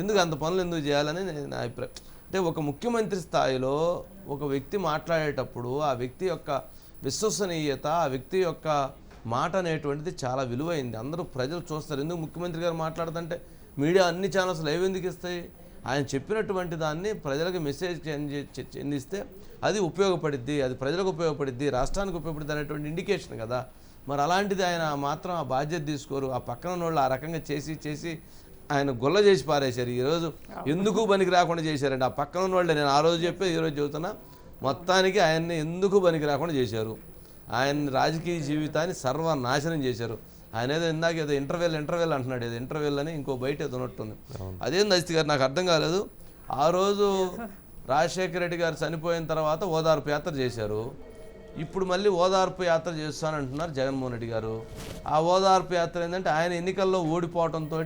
ఎందుకు అంత పనులు ఎందుకు చేయాలని నేను నా అభిప్రాయం. అంటే ఒక ముఖ్యమంత్రి స్థాయిలో ఒక వ్యక్తి మాట్లాడేటప్పుడు ఆ వ్యక్తి యొక్క విశ్వసనీయత ఆ వ్యక్తి యొక్క మాట అనేటువంటిది చాలా విలువైంది. అందరూ ప్రజలు చూస్తారు. ఎందుకు ముఖ్యమంత్రి గారు మాట్లాడుతుంటే మీడియా అన్ని ఛానల్స్ లైవ్ ఎందుకు ఇస్తాయి? ఆయన చెప్పినటువంటి దాన్ని ప్రజలకు మెసేజ్ చెందిస్తే అది ఉపయోగపడిద్ది అది ప్రజలకు ఉపయోగపడిద్ది రాష్ట్రానికి ఉపయోగపడిద్ది అనేటువంటి ఇండికేషన్ కదా. మరి అలాంటిది ఆయన మాత్రం ఆ బాధ్యత తీసుకోరు. ఆ పక్కన వాళ్ళు ఆ రకంగా చేసి చేసి ఆయన గొల్ల చేసి పారేశారు. ఈరోజు ఎందుకు పనికి రాకుండా చేశారండి? ఆ పక్కన ఉన్న వాళ్ళే. నేను ఆ రోజు చెప్పే ఈరోజు చెబుతున్నా మొత్తానికి ఆయన్ని ఎందుకు పనికి రాకుండా చేశారు? ఆయన రాజకీయ జీవితాన్ని సర్వనాశనం చేశారు. ఆయన ఏదో ఇందాక ఏదో ఇంటర్వెల్ ఇంటర్వెల్ అంటున్నాడు. ఏదో ఇంటర్వెల్ అని ఇంకో బయట ఏదో ఉన్నట్టుంది. అదేం దస్తి గారు? నాకు అర్థం కాలేదు. ఆ రోజు రాజశేఖర రెడ్డి గారు చనిపోయిన తర్వాత ఓదార్పు యాత్ర చేశారు. ఇప్పుడు మళ్ళీ ఓదార్పు యాత్ర చేస్తానంటున్నారు జగన్మోహన్ రెడ్డి గారు. ఆ ఓదార్పు యాత్ర ఏంటంటే ఆయన ఎన్నికల్లో ఓడిపోవడంతో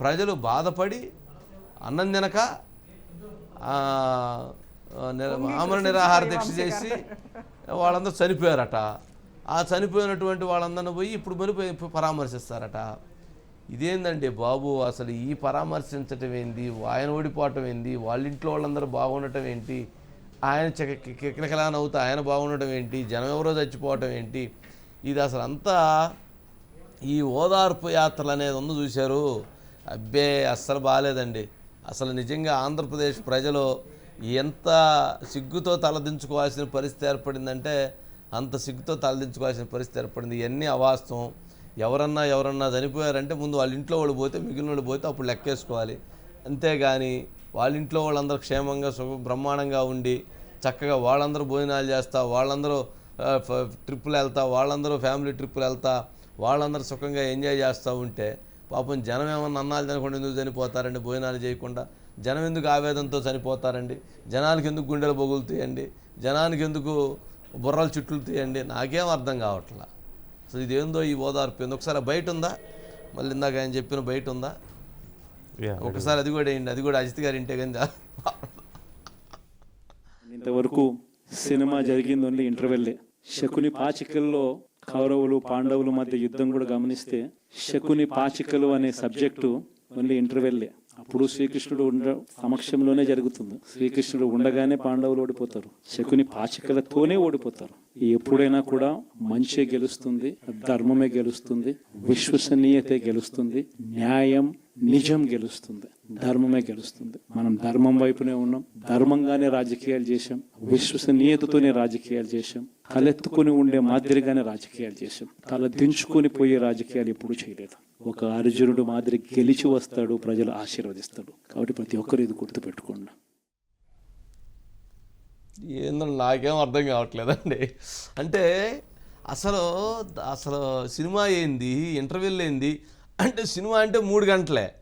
ప్రజలు బాధపడి అన్నం తినక ఆమరణ నిరాహార దీక్ష చేసి వాళ్ళందరూ చనిపోయారట. ఆ చనిపోయినటువంటి వాళ్ళందరిని పోయి ఇప్పుడు మరి పరామర్శిస్తారట. ఇదేందండి బాబు? అసలు ఈ పరామర్శించటం ఏంది? ఆయన ఓడిపోవటం ఏంది? వాళ్ళ ఇంట్లో వాళ్ళందరూ బాగుండటం ఏంటి? ఆయన కిక్కలకలా నవ్వుతా ఆయన బాగుండటం ఏంటి? జనం ఎవరో చచ్చిపోవటం ఏంటి? ఇది అసలు అంతా ఈ ఓదార్పు యాత్రలు అనేది ఉంది చూశారు. అబ్బే అస్సలు బాగాలేదండి అసలు నిజంగా ఆంధ్రప్రదేశ్ ప్రజలు ఎంత సిగ్గుతో తలదించుకోవాల్సిన పరిస్థితి ఏర్పడిందంటే అంత సిగ్గుతో తలదించుకోవాల్సిన పరిస్థితి ఏర్పడింది. ఇవన్నీ అవాస్తవం. ఎవరన్నా ఎవరన్నా చనిపోయారంటే ముందు వాళ్ళ ఇంట్లో వాళ్ళు పోతే మిగిలిన వాళ్ళు పోతే అప్పుడు లెక్కేసుకోవాలి. అంతేగాని వాళ్ళ ఇంట్లో వాళ్ళందరూ క్షేమంగా సుఖ బ్రహ్మాండంగా ఉండి చక్కగా వాళ్ళందరూ భోజనాలు చేస్తా వాళ్ళందరూ ట్రిప్పులు వెళ్తా వాళ్ళందరూ ఫ్యామిలీ ట్రిప్పులు వెళ్తా వాళ్ళందరూ సుఖంగా ఎంజాయ్ చేస్తూ ఉంటే పాపం జనం ఏమన్నా అన్నాలు తినకుండా ఎందుకు చనిపోతారండి? భోజనాలు చేయకుండా. జనం ఎందుకు ఆవేదనతో చనిపోతారండి? జనానికి ఎందుకు గుండెలు బొగులుతాయండి జనానికి ఎందుకు బుర్రలు చుట్లు తీయండి? నాకేం అర్థం కావట్లా. సో ఇదేందో ఈ ఓదార్పు? ఏందో ఒకసారి బయట ఉందా? మళ్ళీ ఇందాక ఆయన చెప్పిన బయట ఉందా? ఒకసారి అది కూడా వేయండి. అది కూడా అజిత్ గారి ఇంటే కానీ ఇంతవరకు సినిమా జరిగింది ఓన్లీ ఇంటర్వెల్లే. శకుని పాచికల్లో కౌరవులు పాండవులు మధ్య యుద్ధం కూడా గమనిస్తే శకుని పాచికలు అనే సబ్జెక్టు ఓన్లీ ఇంటర్వెల్లే అప్పుడు శ్రీకృష్ణుడు ఉండ సమక్షంలోనే జరుగుతుంది. శ్రీకృష్ణుడు ఉండగానే పాండవులు ఓడిపోతారు. శకుని పాచికలతోనే ఓడిపోతారు. ఎప్పుడైనా కూడా మంచే గెలుస్తుంది ధర్మమే గెలుస్తుంది విశ్వసనీయతే గెలుస్తుంది న్యాయం నిజం గెలుస్తుంది ధర్మమే గెలుస్తుంది. మనం ధర్మం వైపునే ఉన్నాం ధర్మంగానే రాజకీయాలు చేశాం విశ్వసనీయతతోనే రాజకీయాలు చేశాం తలెత్తుకుని ఉండే మాదిరిగానే రాజకీయాలు చేశాం తల దించుకొని పోయే రాజకీయాలు ఎప్పుడూ చేయలేదు. ఒక అర్జునుడు మాదిరి గెలిచి వస్తాడు ప్రజలు ఆశీర్వదిస్తాడు కాబట్టి ప్రతి ఒక్కరు ఇది గుర్తుపెట్టుకోండి. ఏందో నాకేం అర్థం కావట్లేదండి. అంటే అసలు అసలు సినిమా ఏంది ఇంటర్వెల్ ఏంది? అంటే సినిమా అంటే మూడు గంటలే.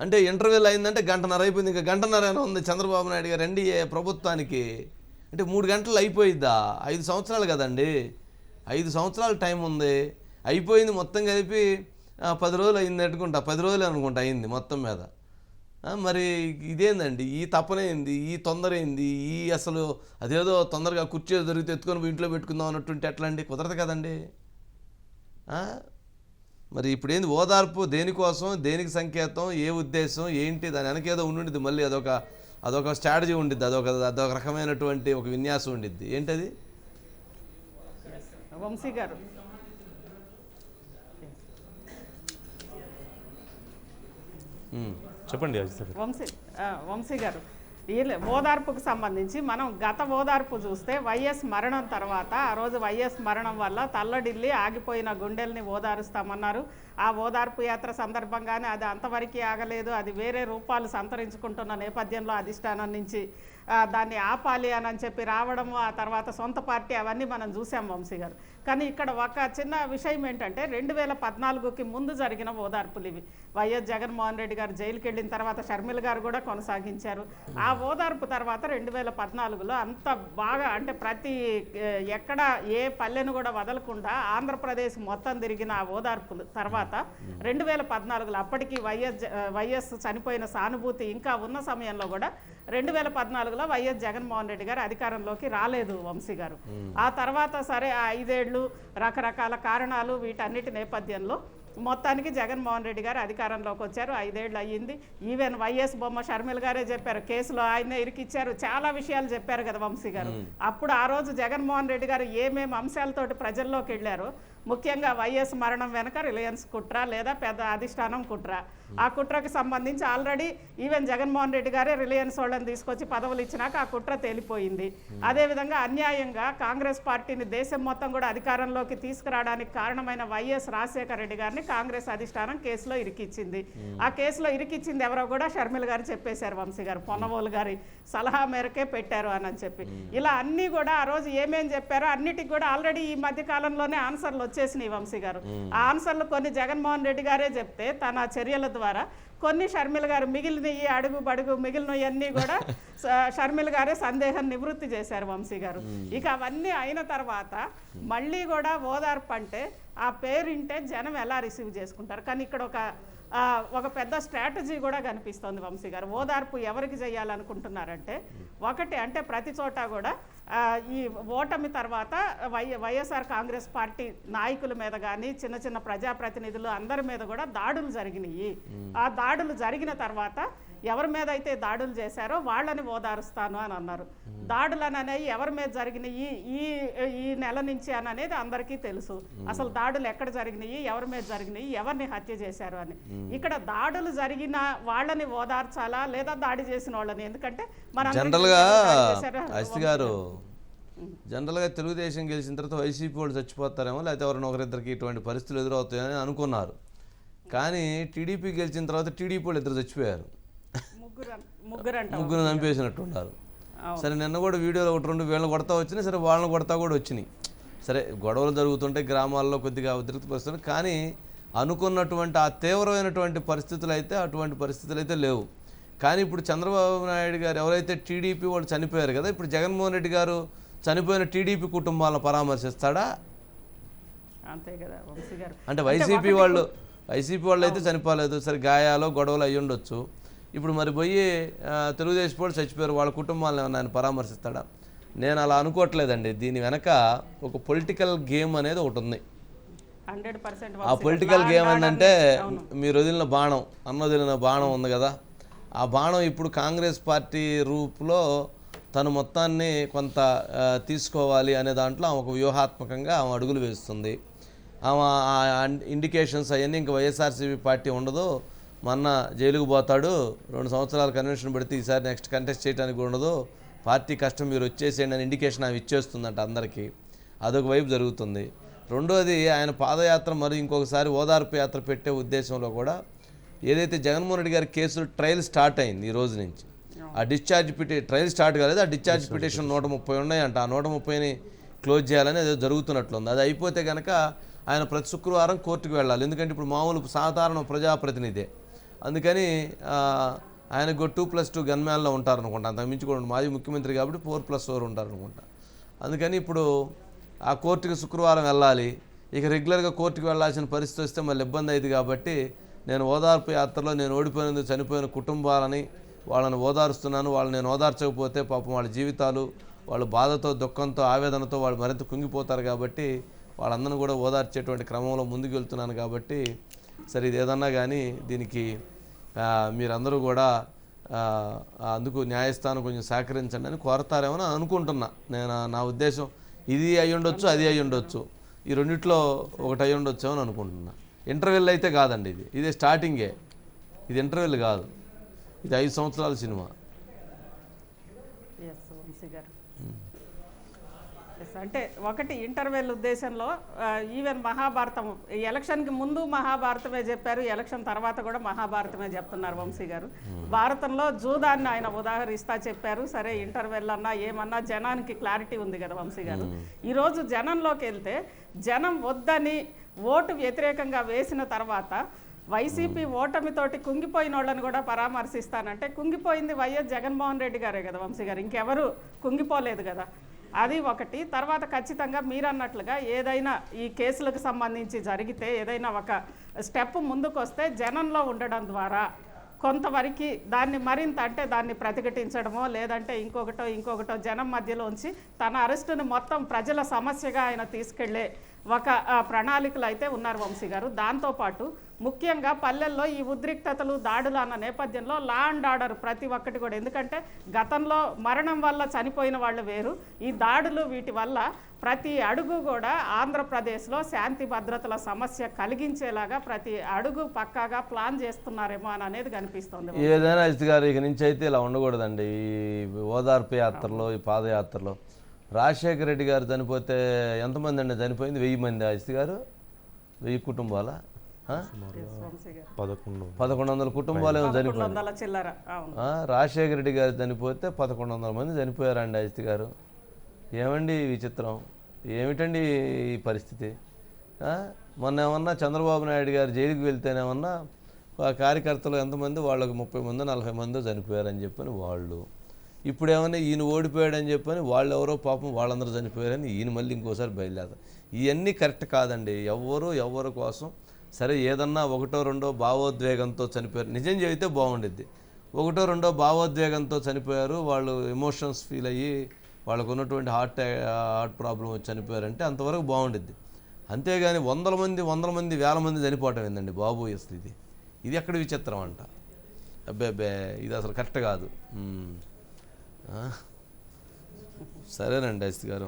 అంటే ఇంటర్వెల్ అయిందంటే గంటన్నర అయిపోయింది. ఇంకా గంటన్నర ఉంది. చంద్రబాబు నాయుడు గారు రండి ప్రభుత్వానికి. అంటే మూడు గంటలు అయిపోయిద్దా? ఐదు సంవత్సరాలు కదండి. ఐదు సంవత్సరాల టైం ఉంది. అయిపోయింది మొత్తం కలిపి పది రోజులు అయింది అనుకుంటా పది రోజులు అనుకుంటా అయింది మొత్తం మీద. మరి ఇదేందండి ఈ తపనేంది ఈ తొందర ఏంది ఈ అసలు అదేదో తొందరగా కుర్చీ దొరికితే ఎత్తుకొని ఇంట్లో పెట్టుకుందాం అన్నట్టుంటే ఎట్లా అండి కుదరదు కదండి. మరి ఇప్పుడు ఏంది ఓదార్పు దేనికోసం దేనికి సంకేతం ఏ ఉద్దేశం ఏంటి దాని వెనకేదో ఉండిద్ది మళ్ళీ అదొక అదొక స్ట్రాటజీ ఉండిద్ది అదొక అదొక రకమైనటువంటి ఒక విన్యాసం ఉండిద్ది. ఏంటది? వంశీ గారు. చెప్పండి వంశీ వంశీ గారు ఓదార్పుకు సంబంధించి మనం గత ఓదార్పు చూస్తే వైఎస్ మరణం తర్వాత ఆ రోజు వైఎస్ మరణం వల్ల తల్లడిల్లి ఆగిపోయిన గుండెల్ని ఓదారుస్తామన్నారు. ఆ ఓదార్పు యాత్ర సందర్భంగానే అది అంతవరకు ఆగలేదు. అది వేరే రూపాలు సంతరించుకుంటున్న నేపథ్యంలో అధిష్టానం నుంచి దాన్ని ఆపాలి అని అని చెప్పి రావడము ఆ తర్వాత సొంత పార్టీ అవన్నీ మనం చూసాం వంశీ గారు. కానీ ఇక్కడ ఒక చిన్న విషయం ఏంటంటే రెండు వేల పద్నాలుగుకి ముందు జరిగిన ఓదార్పులు ఇవి. వైఎస్ జగన్మోహన్ రెడ్డి గారు జైలుకి వెళ్ళిన తర్వాత షర్మిల గారు కూడా కొనసాగించారు. ఆ ఓదార్పు తర్వాత రెండు వేల పద్నాలుగులో అంత బాగా అంటే ప్రతి ఎక్కడ ఏ పల్లెను కూడా వదలకుండా ఆంధ్రప్రదేశ్ మొత్తం తిరిగిన ఆ ఓదార్పులు తర్వాత రెండు వేల పద్నాలుగులో అప్పటికి వైఎస్ జ- వైఎస్ చనిపోయిన సానుభూతి ఇంకా ఉన్న సమయంలో కూడా రెండు వేల పద్నాలుగులో వైఎస్ జగన్మోహన్ రెడ్డి గారు అధికారంలోకి రాలేదు వంశీ గారు. ఆ తర్వాత సరే ఆ ఐదేళ్ళు రకరకాల కారణాలు వీటన్నిటి నేపథ్యంలో మొత్తానికి జగన్మోహన్ రెడ్డి గారు అధికారంలోకి వచ్చారు. ఐదేళ్ళు అయ్యింది. ఈవెన్ వైఎస్ బొమ్మ షర్మిల గారే చెప్పారు. కేసులో ఆయన ఇరికిచ్చారు. చాలా విషయాలు చెప్పారు కదా వంశీ గారు. అప్పుడు ఆ రోజు జగన్మోహన్ రెడ్డి గారు ఏమేమి అంశాలతోటి ప్రజల్లోకి వెళ్ళారో ముఖ్యంగా వైఎస్ మరణం వెనక రిలయన్స్ కుట్ర లేదా పెద్ద అధిష్టానం కుట్ర. ఆ కుట్రకి సంబంధించి ఆల్రెడీ ఈవెన్ జగన్మోహన్ రెడ్డి గారే రిలయన్స్ వాళ్ళని తీసుకొచ్చి పదవులు ఇచ్చినాక ఆ కుట్ర తేలిపోయింది. అదేవిధంగా అన్యాయంగా కాంగ్రెస్ పార్టీని దేశం మొత్తం కూడా అధికారంలోకి తీసుకురావడానికి కారణమైన వైఎస్ రాజశేఖర రెడ్డి గారిని కాంగ్రెస్ అధిష్టానం కేసులో ఇరికిచ్చింది. ఆ కేసులో ఇరికిచ్చింది ఎవరో కూడా షర్మిల గారు చెప్పేశారు వంశీ గారు. పొన్నవోలు గారి సలహా మేరకే పెట్టారు అని అని చెప్పి ఇలా అన్నీ కూడా ఆ రోజు ఏమేం చెప్పారో అన్నిటికి కూడా ఆల్రెడీ ఈ మధ్య కాలంలోనే ఆన్సర్లు వచ్చేసినాయి వంశీ గారు. ఆ ఆన్సర్లు కొన్ని జగన్మోహన్ రెడ్డి గారే చెప్తే తన చర్యల ద్వారా కొన్ని షర్మిల గారు మిగిలినవి అడుగు బడుగు మిగిలినవన్నీ కూడా స- షర్మిల గారే సందేహం నివృత్తి చేశారు వంశీ గారు. ఇక అవన్నీ అయిన తర్వాత మళ్ళీ కూడా ఓదార్పు అంటే ఆ పేరింటే జనం ఎలా రిసీవ్ చేసుకుంటారు. కానీ ఇక్కడ ఒక ఒక పెద్ద స్ట్రాటజీ కూడా కనిపిస్తోంది వంశీ గారు. ఓదార్పు ఎవరికి చేయాలనుకుంటున్నారంటే ఒకటి అంటే ప్రతి చోట కూడా ఈ ఓటమి తర్వాత వై వైఎస్ఆర్ కాంగ్రెస్ పార్టీ నాయకుల మీద కానీ చిన్న చిన్న ప్రజాప్రతినిధులు అందరి మీద కూడా దాడులు జరిగినాయి. ఆ దాడులు జరిగిన తర్వాత ఎవరి మీద అయితే దాడులు చేశారో వాళ్ళని ఓదారుస్తాను అని అన్నారు. దాడులు అని అనేవి ఎవరి మీద జరిగినాయి? ఈ ఈ నెల నుంచి అని అనేది అందరికీ తెలుసు. అసలు దాడులు ఎక్కడ జరిగినాయి? ఎవరి మీద జరిగినాయి? ఎవరిని హత్య చేశారు అని. ఇక్కడ దాడులు జరిగిన వాళ్ళని ఓదార్చాలా లేదా దాడి చేసిన వాళ్ళని? ఎందుకంటే మన జనరల్గా గారు జనరల్గా తెలుగుదేశం గెలిచిన తర్వాత వైసీపీ వాళ్ళు చచ్చిపోతారేమో లేకపోతే ఎవరైనా ఒకరిద్దరికి ఇటువంటి పరిస్థితులు ఎదురవుతాయని అనుకున్నారు. కానీ టీడీపీ గెలిచిన తర్వాత టీడీపీ వాళ్ళు ఇద్దరు చచ్చిపోయారు. ముగ్గురు అన్- ముగ్గురు అంట ముగ్గురు చంపేసినట్టు ఉన్నారు సరే నిన్న కూడా వీడియోలో ఒకటి రెండు వీళ్ళని కొడతా వచ్చినాయి సరే వాళ్ళని కొడతా కూడా వచ్చినాయి. సరే గొడవలు జరుగుతుంటే గ్రామాల్లో కొద్దిగా ఉద్రిక్త పరిస్థితులు కానీ అనుకున్నటువంటి ఆ తీవ్రమైనటువంటి పరిస్థితులు అయితే అటువంటి పరిస్థితులు అయితే లేవు. కానీ ఇప్పుడు చంద్రబాబు నాయుడు గారు ఎవరైతే టీడీపీ వాళ్ళు చనిపోయారు కదా ఇప్పుడు జగన్మోహన్ రెడ్డి గారు చనిపోయిన టీడీపీ కుటుంబాలను పరామర్శిస్తాడా? అంతే కదా వంశీ గారు. అంటే వైసీపీ వాళ్ళు వైసీపీ వాళ్ళు అయితే చనిపోలేదు సరే గాయాలు గొడవలు అయ్యి ఉండొచ్చు ఇప్పుడు మరి పోయి తెలుగుదేశం వాళ్ళు చచ్చిపోయారు వాళ్ళ కుటుంబాలను ఏమన్నా ఆయన పరామర్శిస్తాడా? నేను అలా అనుకోవట్లేదండి. దీని వెనక ఒక పొలిటికల్ గేమ్ అనేది ఒకటి ఉంది. ఆ పొలిటికల్ గేమ్ ఏంటంటే మీరు వదిలిన బాణం అన్న వదిలిన బాణం ఉంది కదా. ఆ బాణం ఇప్పుడు కాంగ్రెస్ పార్టీ రూపులో తను మొత్తాన్ని కొంత తీసుకోవాలి అనే దాంట్లో ఆమె ఒక వ్యూహాత్మకంగా ఆమె అడుగులు వేస్తుంది. ఆమె ఆ ఇండికేషన్స్ అవన్నీ ఇంకా వైఎస్ఆర్సీపీ పార్టీ ఉండదు. మొన్న జైలుకు పోతాడు. రెండు సంవత్సరాల కన్వెన్షన్ పెడితే ఈసారి నెక్స్ట్ కంటెస్ట్ చేయడానికి ఉండదు. పార్టీ కష్టం మీరు వచ్చేసేయండి అని ఇండికేషన్ ఆమె ఇచ్చేస్తుందంట అందరికీ. అదొక వైపు జరుగుతుంది. రెండోది ఆయన పాదయాత్ర మరి ఇంకొకసారి ఓదార్పు యాత్ర పెట్టే ఉద్దేశంలో కూడా ఏదైతే జగన్మోహన్ రెడ్డి గారి కేసులు ట్రయల్ స్టార్ట్ అయింది ఈ రోజు నుంచి ఆ డిశ్చార్జ్ పిటి ట్రయల్ స్టార్ట్ కాలేదు. ఆ డిశ్చార్జ్ పిటిషన్ నూట ముప్పై ఉన్నాయంట. ఆ నూట ముప్పైని క్లోజ్ చేయాలని ఏదో జరుగుతున్నట్లుంది. అది అయిపోతే కనుక ఆయన ప్రతి శుక్రవారం కోర్టుకు వెళ్ళాలి. ఎందుకంటే ఇప్పుడు మామూలు సాధారణ ప్రజాప్రతినిధే. అందుకని ఆయనకు టూ ప్లస్ టూ గన్మ్యాన్లో ఉంటారనుకుంటా. అంతకు మించుకోండి మాజీ ముఖ్యమంత్రి కాబట్టి ఫోర్ ప్లస్ ఫోర్ ఉంటారనుకుంటా. అందుకని ఇప్పుడు ఆ కోర్టుకి శుక్రవారం వెళ్ళాలి. ఇక రెగ్యులర్గా కోర్టుకి వెళ్ళాల్సిన పరిస్థితి వస్తే మళ్ళీ ఇబ్బంది అయింది కాబట్టి నేను ఓదార్పు యాత్రలో నేను ఓడిపోయినందుకు చనిపోయిన కుటుంబాలని వాళ్ళని ఓదారుస్తున్నాను. వాళ్ళని నేను ఓదార్చకపోతే పాపం వాళ్ళ జీవితాలు వాళ్ళు బాధతో దుఃఖంతో ఆవేదనతో వాళ్ళు మరింత కుంగిపోతారు కాబట్టి వాళ్ళందరిని కూడా ఓదార్చేటువంటి క్రమంలో ముందుకు వెళ్తున్నాను కాబట్టి సరే ఇది ఏదన్నా కానీ దీనికి మీరందరూ కూడా అందుకు న్యాయస్థానం కొంచెం సహకరించండి అని కోరతారేమో అని అనుకుంటున్నా. నేను నా ఉద్దేశం ఇది అయి ఉండొచ్చు అది అయి ఉండొచ్చు. ఈ రెండిట్లో ఒకటి అయి ఉండొచ్చు అని అనుకుంటున్నా. ఇంటర్వెల్ అయితే కాదండి ఇది. ఇది స్టార్టింగే. ఇది ఇంటర్వెల్ కాదు. ఇది ఐదు సంవత్సరాల సినిమా. గారు. అంటే ఒకటి ఇంటర్వెల్ ఉద్దేశంలో ఈవెన్ మహాభారతం ఎలక్షన్కి ముందు మహాభారతమే చెప్పారు ఎలక్షన్ తర్వాత కూడా మహాభారతమే చెప్తున్నారు వంశీ గారు. భారతంలో జూదాన్ని ఆయన ఉదాహరిస్తా చెప్పారు. సరే ఇంటర్వెల్ అన్నా ఏమన్నా జనానికి క్లారిటీ ఉంది కదా వంశీ గారు. ఈరోజు జనంలోకి వెళ్తే జనం వద్దని ఓటు వ్యతిరేకంగా వేసిన తర్వాత వైసీపీ ఓటమితోటి కుంగిపోయిన వాళ్ళని కూడా పరామర్శిస్తానంటే కుంగిపోయింది వైఎస్ జగన్మోహన్ రెడ్డి గారే కదా వంశీ గారు. ఇంకెవరు కుంగిపోలేదు కదా. అది ఒకటి. తర్వాత ఖచ్చితంగా మీరు అన్నట్లుగా ఏదైనా ఈ కేసులకు సంబంధించి జరిగితే ఏదైనా ఒక స్టెప్ ముందుకు వస్తే జనంలో ఉండడం ద్వారా కొంతవరకు దాన్ని మరింత అంటే దాన్ని ప్రతిఘటించడమో లేదంటే ఇంకొకటో ఇంకొకటో జనం మధ్యలో ఉంచి తన అరెస్టును మొత్తం ప్రజల సమస్యగా ఆయన తీసుకెళ్ళే ఒక ప్రణాళికలు అయితే ఉన్నారు వంశీ గారు. దాంతోపాటు ముఖ్యంగా పల్లెల్లో ఈ ఉద్రిక్తతలు దాడులు అన్న నేపథ్యంలో లా అండ్ ఆర్డర్ ప్రతి ఒక్కటి కూడా. ఎందుకంటే గతంలో మరణం వల్ల చనిపోయిన వాళ్ళు వేరు. ఈ దాడులు వీటి వల్ల ప్రతి అడుగు కూడా ఆంధ్రప్రదేశ్లో శాంతి భద్రతల సమస్య కలిగించేలాగా ప్రతి అడుగు పక్కాగా ప్లాన్ చేస్తున్నారేమో అని అనేది కనిపిస్తుంది ఏదైనా అజిత్ గారు ఇక నుంచి అయితే ఇలా ఉండకూడదండి. ఈ ఓదార్పు యాత్రలో ఈ పాదయాత్రలో రాజశేఖర రెడ్డి గారు చనిపోతే ఎంతమంది అండి? చనిపోయింది వెయ్యి మంది. అజిత్ గారు? వెయ్యి కుటుంబాల? పదకొండు పదకొండు. వందల కుటుంబాలు ఏమో చనిపోయింది వందల చిల్లర అవును. ఆ, రాజశేఖర రెడ్డి గారు చనిపోతే పదకొండు వందల మంది చనిపోయారండి అజిత్ గారు. ఏమండి ఈ విచిత్రం? ఏమిటండి ఈ పరిస్థితి? ఆ? మొన్న ఏమన్నా చంద్రబాబు నాయుడు గారు జైలుకి వెళ్తేనేమన్నా ఆ కార్యకర్తలు ఎంతమంది? వాళ్ళకి ముప్పై మంది నలభై మంది చనిపోయారని చెప్పని వాళ్ళు. ఇప్పుడు ఏమైనా ఈయన ఓడిపోయాడని చెప్పని వాళ్ళు ఎవరో పాపం వాళ్ళందరూ చనిపోయారని ఈయన మళ్ళీ ఇంకోసారి బయలుదేరతారు. ఇవన్నీ కరెక్ట్ కాదండి. ఎవరు ఎవరి కోసం సరే ఏదన్నా ఒకటో రెండో భావోద్వేగంతో చనిపోయారు. నిజం చెబితే బాగుండిద్ది. ఒకటో రెండో భావోద్వేగంతో చనిపోయారు. వాళ్ళు ఎమోషన్స్ ఫీల్ అయ్యి వాళ్ళకు ఉన్నటువంటి హార్ట్ హార్ట్ ప్రాబ్లం వచ్చి చనిపోయారంటే అంతవరకు బాగుండిద్ది. అంతేగాని వందల మంది వందల మంది వేల మంది చనిపోవటం ఏందండి బాబు స్థితి. ఇది ఇది ఎక్కడ విచిత్రం అంట. అబ్బే అబ్బే ఇది అసలు కరెక్ట్ కాదు. సరేనండి అజిత్ గారు.